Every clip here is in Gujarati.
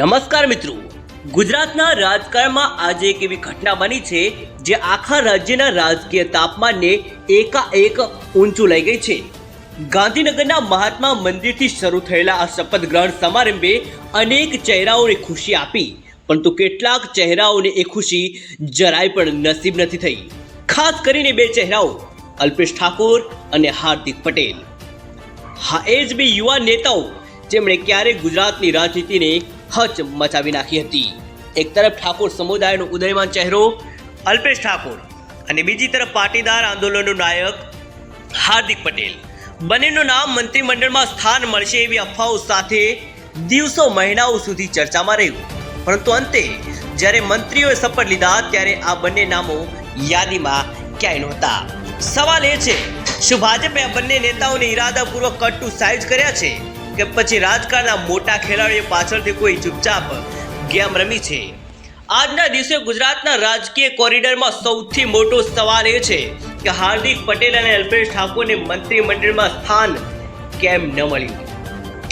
નમસ્કાર મિત્રો. ગુજરાતના રાજકારણમાં આજે એક એવી ઘટના બની છે જે આખા રાજ્યના રાજકીય તાપમાનને એકાએક ઊંચું લઈ ગઈ છે. ગાંધીનગરના મહાત્મા મંદિરથી શરૂ થયેલા આ શપથ ગ્રહણ સમારંભે અનેક ચહેરાઓને ખુશી આપી, પરંતુ કેટલાક ચહેરાઓને એ ખુશી જરાય પણ નસીબ નથી થઈ. ખાસ કરીને બે ચહેરાઓ, અલ્પેશ ઠાકોર અને હાર્દિક પટેલ. હા, એ જ બે યુવા નેતાઓ જેમણે ક્યારેય ગુજરાતની રાજનીતિને હચ મચાવી નાખી હતી. એક તરફ ઠાકોર સમુદાયનો ઉદયમાન ચહેરો, અલ્પેશ ઠાકોર અને બીજી તરફ પાટીદાર આંદોલનનો નાયક હાર્દિક પટેલ. બંનેનું નામ મંત્રીમંડળમાં સ્થાન મળશે એવી અફવાઓ સાથે દિવસો મહિનાઓ સુધી ચર્ચામાં રહ્યું. પરંતુ અંતે, જ્યારે મંત્રીઓએ શપથ લીધા, ત્યારે આ બંને નામો યાદીમાં ક્યાંય નહોતા. સવાલ એ છે, શું ભાજપે આ બંને નેતાઓને ઈરાદાપૂર્વક કટ ટુ સાઇઝ કર્યા છે? કે પછી રાજકારણના મોટા ખેલાડીઓ પાછળથી કોઈ ચૂપચાપ ગેમ રમી છે. આજના દિવસે ગુજરાતના રાજકીય કોરિડોરમાં સૌથી મોટો સવાલ એ છે કે હાર્દિક પટેલ અને અલ્પેશ ઠાકોરને મંત્રીમંડળમાં સ્થાન કેમ ન મળ્યું?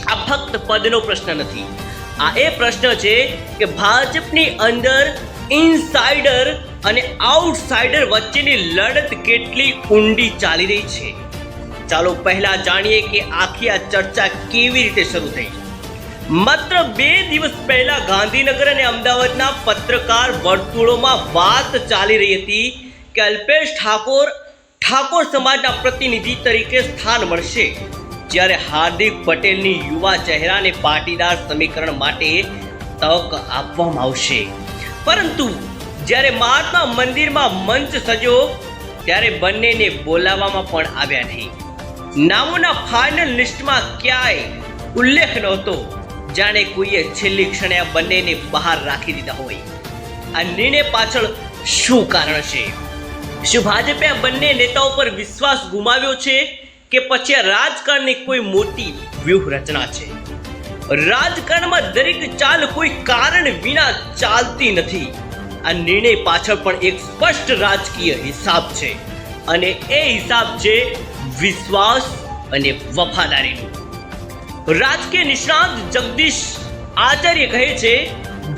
આ ફક્ત પદનો પ્રશ્ન નથી. આ એ પ્રશ્ન છે કે ભાજપની અંદર ઇનસાઇડર અને આઉટસાઇડર વચ્ચેની લડત કેટલી ઊંડી ચાલી રહી છે? ચાલો પહેલા જાણીએ કે આખી આ ચર્ચા કેવી રીતે શરૂ થઈ માત્ર બે દિવસ પહેલા ગાંધીનગર અને અમદાવાદના પત્રકાર વર્તુળોમાં વાત ચાલી રહી હતી કે અલ્પેશ ઠાકોર ઠાકોર સમાજના પ્રતિનિધિ તરીકે સ્થાન મળશે. જ્યારે હાર્દિક પટેલની યુવા ચહેરાને પાટીદાર સમીકરણ માટે તક આપવામાં આવશે. પરંતુ જ્યારે મહાત્મા મંદિરમાં મંચ સજો ત્યારે બંનેને બોલાવવામાં પણ આવ્યા નહીં. નામોના ફાઇનલ લિસ્ટમાં ક્યાંય ઉલ્લેખ નહોતો. જાણે કોઈએ છેલ્લી ક્ષણે આ બંનેને બહાર રાખી દીધા હોય. આ નિર્ણય પાછળ શું કારણ છે? શું ભાજપે આ બંને નેતાઓ પર વિશ્વાસ ગુમાવ્યો છે કે પછી આ રાજકારણની કોઈ મોટી વ્યૂહરચના છે? રાજકારણમાં દરેક ચાલ કોઈ કારણ વિના ચાલતી નથી. આ નિર્ણય પાછળ પણ એક સ્પષ્ટ રાજકીય હિસાબ છે. અને એ હિસાબ છે વિશ્વાસ અને વફાદારીનું. રાજકીય નિષ્ણાત જગદીશ આચાર્ય કહે છે,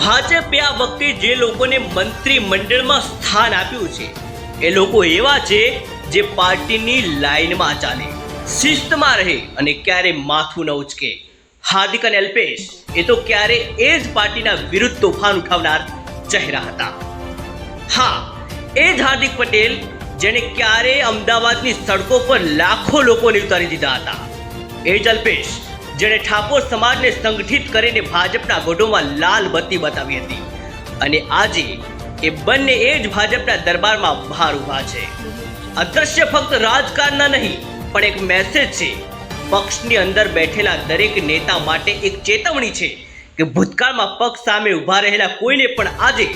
ભાજપે આ વખતે જે લોકોને મંત્રીમંડળમાં સ્થાન આપ્યું છે, એ લોકો એવા છે જે પાર્ટીની લાઈનમાં ચાલે, શિસ્તમાં રહે અને ક્યારે માથું ન ઉચકે. હાર્દિક અને અલ્પેશ, એ તો ક્યારે એ જ પાર્ટીના વિરુદ્ધ તોફાન ઉઠાવનાર ચહેરા હતા. હા, એ જ હાર્દિક પટેલ જેણે ક્યારે અમદાવાદની સડકો પર લાખો લોકોને ઉતારી દીધા હતા. એ જ અલ્પેશ, જેણે ઠાકોર સમાજને સંગઠિત કરીને ભાજપના ગઢોમાં લાલ બત્તી બતાવી હતી. અને આજે એ બંને એ જ ભાજપના દરબારમાં બહાર ઊભા છે. અદ્રશ્ય ફક્ત રાજકારણના નહીં, પણ એક મેસેજ છે. પક્ષની અંદર બેઠેલા દરેક નેતા માટે એક ચેતવણી છે કે ભૂતકાળમાં પક્ષ સામે ઊભા રહેલા કોઈને પણ આજે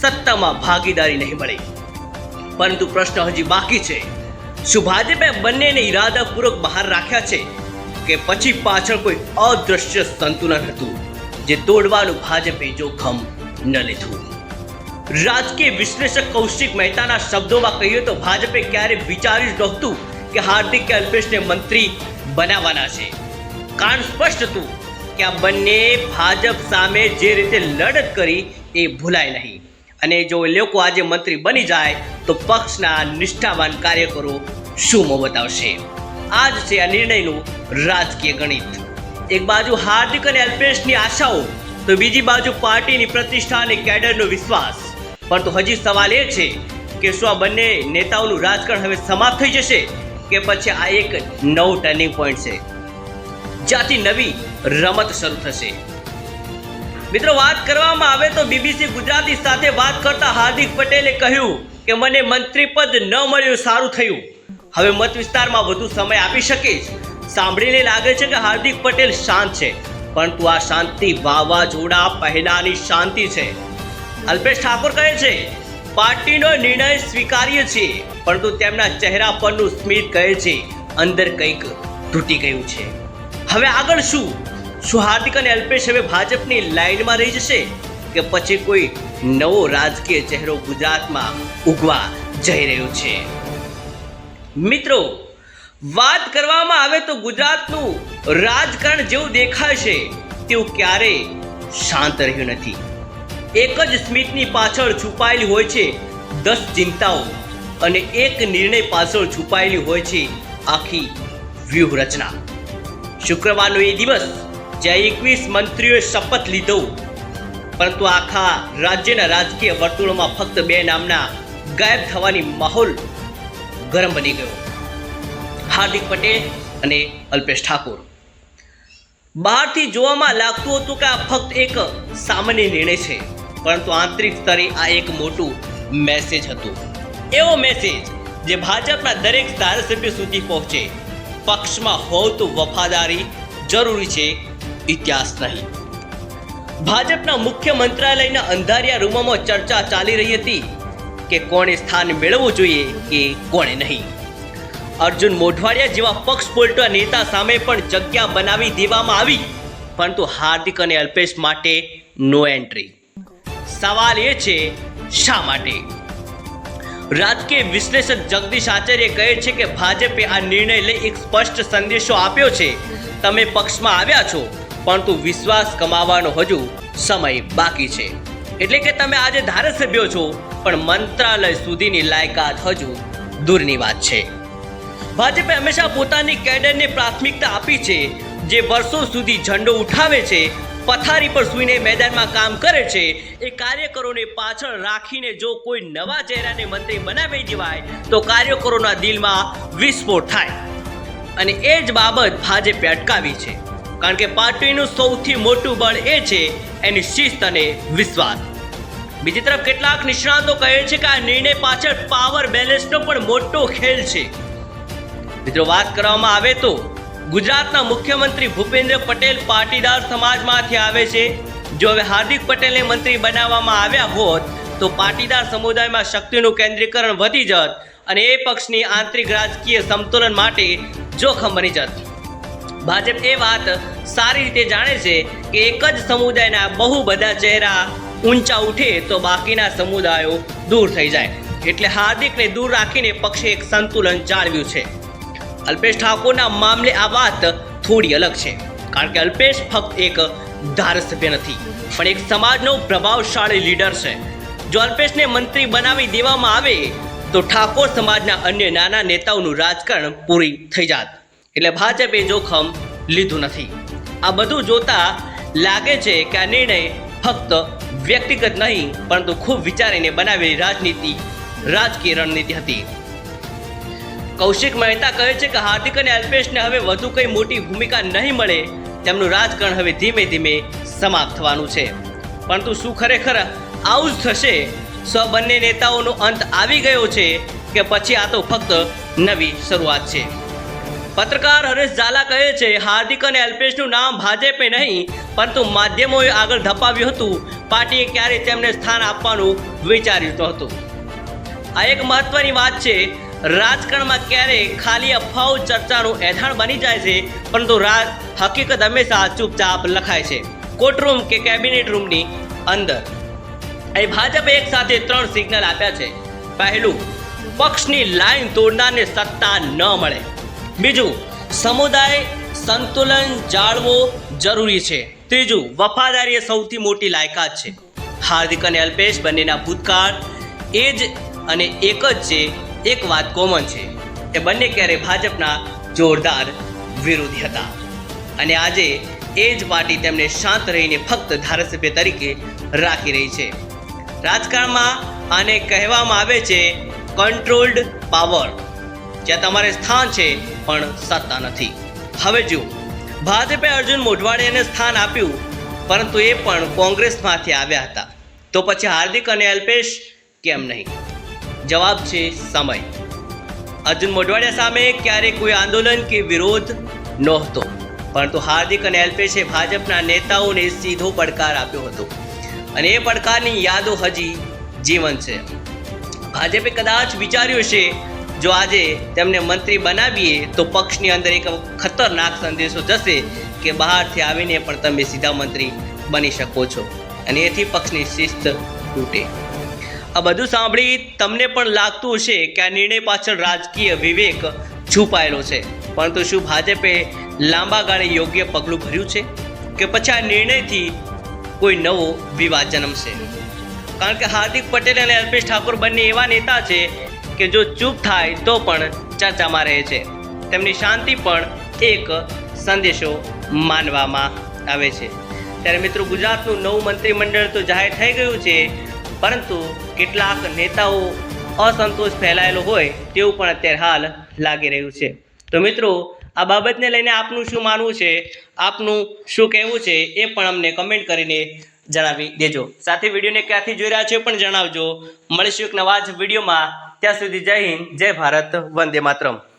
સત્તામાં ભાગીદારી નહીં મળે. પરંતુ પ્રશ્ન હજી બાકી છે. શું ભાજપે બંનેને ઈરાદાપૂર્વક બહાર રાખ્યા છે કે પછી પાછળ કોઈ અદૃશ્ય સંતુલન હતું, જે તોડવાનું ભાજપે જોખમ ન લીધું. રાજકીય વિશ્લેષક કૌશિક મહેતાના શબ્દોમાં કહીએ તો ભાજપે ક્યારે વિચાર્યું નહોતું કે હાર્દિક કે અલ્પેશને મંત્રી બનાવવાના છે. કારણ સ્પષ્ટ હતું કે આ બંને ભાજપ સામે જે રીતે લડત કરી એ ભૂલાય નહીં. અને જો એ લોકો આજે મંત્રી બની જાય, તો પક્ષના નિષ્ઠાવાન કાર્યકરો શું મોં બતાવશે? આ જ છે આ નિર્ણયનું રાજકીય ગણિત. એક બાજુ હાર્દિક અને અલ્પેશની આશાઓ, તો બીજી બાજુ પાર્ટીની પ્રતિષ્ઠા અને કેડરનો વિશ્વાસ. પરંતુ હજી સવાલ એ છે કે શું આ બંને નેતાઓનું રાજકારણ હવે સમાપ્ત થઈ જશે કે પછી આ એક નવું ટર્નિંગ પોઈન્ટ છે? જ્યાંથી નવી રમત શરૂ થશે. મિત્રો, વાત કરવામાં આવે તો બીબીસી ગુજરાતી સાથે વાત કરતા હાર્દિક પટેલે કહ્યું કે મને મંત્રી પદ ન મળ્યું, સારું થયું. હવે મત વિસ્તારમાં વધુ સમય આપી શકીશ સાંભળીને લાગે છે કે હાર્દિક પટેલ શાંત છે. પરંતુ આ શાંતિ વાવાઝોડા પહેલાની શાંતિ છે. અલ્પેશ ઠાકોર કહે છે, પાર્ટીનો નિર્ણય સ્વીકારીએ છીએ, પરંતુ તેમના ચહેરા પરનું સ્મિત કહે છે, અંદર કંઈક તૂટી ગયું છે. હવે આગળ શું? શું હાર્દિક અને અલ્પેશ હવે ભાજપની લાઇનમાં રહી જશે કે પછી કોઈ નવો રાજકીય ચહેરો ગુજરાતમાં ઉગવા જઈ રહ્યો છે. મિત્રો, વાત કરવામાં આવે તો ગુજરાતનું રાજકારણ જેવું દેખાય છે તેવું ક્યારેય શાંત રહ્યું નથી. એક જ સ્મિતની પાછળ છુપાયેલી હોય છે દસ ચિંતાઓ અને એક નિર્ણય પાછળ છુપાયેલી હોય છે આખી વ્યૂહરચના. શુક્રવારનો એ દિવસ જ્યાં એકવીસ મંત્રીઓએ શપથ લીધો. પરંતુ આખા રાજ્યના રાજકીય વર્તુળોમાં ફક્ત બે નામના ગાયબ થવાની માહોલ ગરમ બની ગયો. હાર્દિક પટેલ અને અલ્પેશ ઠાકોર. બહારથી જોવામાં લાગતું હતું કે આ ફક્ત એક સામાન્ય નિર્ણય છે, પરંતુ આંતરિક સ્તરે આ એક મોટું મેસેજ હતું. એવો મેસેજ જે ભાજપના દરેક ધારાસભ્ય સુધી પહોંચે. પક્ષમાં હોવ તો વફાદારી જરૂરી છે ઇતિહાસ નહીં. ભાજપના મુખ્ય મંત્રાલયના અંધારિયા રૂમોમાં ચર્ચા ચાલી રહી હતી કે કોણે સ્થાન મેળવવું જોઈએ કે કોણે નહીં. અર્જુન મોઢવાડિયા જેવા પક્ષ પોલટા નેતા સામે પણ જગ્યા બનાવી દેવામાં આવી, પરંતુ હાર્દિક અને અલ્પેશ માટે નો એન્ટ્રી સવાલ એ છે, શા માટે? રાજકીય વિશ્લેષક જગદીશ આચાર્ય કહે છે કે ભાજપે આ નિર્ણય લઈ એક સ્પષ્ટ સંદેશો આપ્યો છે. તમે પક્ષમાં આવ્યા છો પરંતુ વિશ્વાસ કમાવાનો હજુ સમય બાકી છે. એટલે કે તમે આજે ધારાસભ્યો છો, પણ મંત્રાલય સુધીની લાયકાત હજુ દૂરની વાત છે. ભાજપે હંમેશા પોતાની કેડરને પ્રાથમિકતા આપી છે, જે વર્ષો સુધી ઝંડો ઉઠાવે છે, પથારી પર સૂઈને મેદાનમાં કામ કરે છે, એ કાર્યકરોને પાછળ રાખીને જો કોઈ નવા ચહેરાને મંત્રી બનાવી દેવાય, તો કાર્યકરોના દિલમાં વિસ્ફોટ થાય. અને એ જ બાબત ભાજપે અટકાવી છે. કારણ કે પાર્ટીનું સૌથી મોટું બળ એ છે એની શિસ્ત અને વિશ્વાસ. બીજી તરફ કેટલાક નિષ્ણાતો કહે છે કે આ નિર્ણય પાછળ પાવર બેલેન્સનો પણ મોટો ખેલ છે. મિત્રો, વાત કરવામાં આવે તો ગુજરાતના મુખ્યમંત્રી ભૂપેન્દ્ર પટેલ પાટીદાર સમાજમાંથી આવે છે. જો હવે હાર્દિક પટેલને મંત્રી બનાવવામાં આવ્યા હોત, તો પાટીદાર સમુદાયમાં શક્તિનું કેન્દ્રીકરણ વધી જત અને એ પક્ષની આંતરિક રાજકીય સમતોલન માટે જોખમ બની જત. ભાજપ એ વાત સારી રીતે જાણે છે કે એક જ સમુદાયના બહુ બધા ચહેરા ઊંચા ઉઠે તો બાકીના સમુદાયો દૂર થઈ જાય. એટલે હાર્દિકને દૂર રાખીને પક્ષે એક સંતુલન જાળવ્યું છે. અલ્પેશ ઠાકોરના મામલે આ વાત થોડી અલગ છે. કારણ કે અલ્પેશ ફક્ત એક ધારાસભ્ય નથી, પણ એક સમાજનો પ્રભાવશાળી લીડર છે. જો અલ્પેશને મંત્રી બનાવી દેવામાં આવે તો ઠાકોર સમાજના અન્ય નાના નેતાઓનું રાજકારણ પૂરી થઈ જાત. એટલે ભાજપે જોખમ લીધું નથી. આ બધું જોતા લાગે છે કે આ નિર્ણય ફક્ત વ્યક્તિગત નહીં, પરંતુ ખૂબ વિચારીને બનાવેલી રાજનીતિ, રાજકીય રણનીતિ હતી. કૌશિક મહેતા કહે છે કે હાર્દિક અને અલ્પેશને હવે વધુ કંઈ મોટી ભૂમિકા નહીં મળે, તેમનું રાજકારણ હવે ધીમે ધીમે સમાપ્ત થવાનું છે. પરંતુ શું ખરેખર આવું જ થશે? સ બંને નેતાઓનો અંત આવી ગયો છે કે પછી આ તો ફક્ત નવી શરૂઆત છે. પત્રકાર હરેશ ઝાલા કહે છે, હાર્દિક અને અલ્પેશનું નામ ભાજપે નહીં, પરંતુ માધ્યમોએ આગળ ધપાવ્યું હતું. પાર્ટીએ ક્યારે તેમને સ્થાન આપવાનું વિચાર્યું હતું. આ એક મહત્વની વાત છે, રાજકારણમાં ક્યારેય ખાલી અફવાઓ ચર્ચાનું એધાણ બની જાય છે, પરંતુ રાજ હકીકત હંમેશા ચૂપચાપ લખાય છે. કોર્ટરૂમ કે કેબિનેટ રૂમની અંદર. અહીં ભાજપે એક સાથે ત્રણ સિગ્નલ આપ્યા છે. પહેલું, પક્ષની લાઈન તોડનારને સત્તા ન મળે. બીજું, સમુદાય સંતુલન જાળવો જરૂરી છે. ત્રીજું, વફાદારી એ સૌથી મોટી લાયકાત છે. હાર્દિક અને અલ્પેશ બંનેના ભૂતકાળ એ જ અને એક જ છે, એક વાત કોમન છે એ બંને ક્યારે ભાજપના જોરદાર વિરોધી હતા. અને આજે એ જ પાર્ટી તેમને શાંત રહીને ફક્ત ધારાસભ્ય તરીકે રાખી રહી છે. રાજકારણમાં આને કહેવામાં આવે છે કંટ્રોલ્ડ પાવર જ્યાં તમારે સ્થાન છે, પણ સત્તા નથી. હવે જુઓ. ભાજપે અર્જુન મોઢવાડિયાને સ્થાન આપ્યું, પરંતુ એ પણ કોંગ્રેસમાંથી આવ્યા હતા. તો પછી હાર્દિક અને અલ્પેશ કેમ નહીં? જવાબ છે સમય. અર્જુન મોઢવાડિયા સામે ક્યારેય કોઈ આંદોલન કે વિરોધ નહોતો, પરંતુ હાર્દિક અને અલ્પેશે ભાજપના નેતાઓને સીધો પડકાર આપ્યો હતો. અને એ પડકારની યાદો હજી જીવન છે. ભાજપે કદાચ વિચાર્યું છે જો આજે તેમને મંત્રી બનાવીએ, તો પક્ષની અંદર એક ખતરનાક સંદેશો જશે કે બહારથી આવીને પણ તમે સીધા મંત્રી બની શકો છો. અને એથી પક્ષની શિસ્ત તૂટે. આ બધું સાંભળી તમને પણ લાગતું હશે કે આ નિર્ણય પાછળ રાજકીય વિવેક છુપાયેલો છે. પરંતુ શું ભાજપે લાંબા ગાળે યોગ્ય પગલું ભર્યું છે? કે પછી આ નિર્ણયથી કોઈ નવો વિવાદ જન્મશે? કારણ કે હાર્દિક પટેલ અને અલ્પેશ ઠાકોર બંને એવા નેતા છે કે જો ચૂપ થાય તો પણ ચર્ચામાં રહે છે. તેમની શાંતિ પણ એક સંદેશો માનવામાં આવે છે. ત્યારે મિત્રો ગુજરાતનું નવું મંત્રીમંડળ તો જાહેર થઈ ગયું છે, પરંતુ કેટલાક નેતાઓ અસંતોષ ફેલાયેલો હોય તેવું પણ અત્યારે હાલ લાગી રહ્યું છે. તો મિત્રો, આ બાબતને લઈને આપનું શું માનવું છે? આપનું શું કહેવું છે એ પણ અમને કમેન્ટ કરીને જણાવી દેજો. સાથે વિડીયોને ક્યાંથી જોઈ રહ્યા છો પણ જણાવજો. મળીશું એક નવા જ વિડીયોમાં. ત્યાં સુધી જય હિન્દ જય ભારત વંદે માતરમ.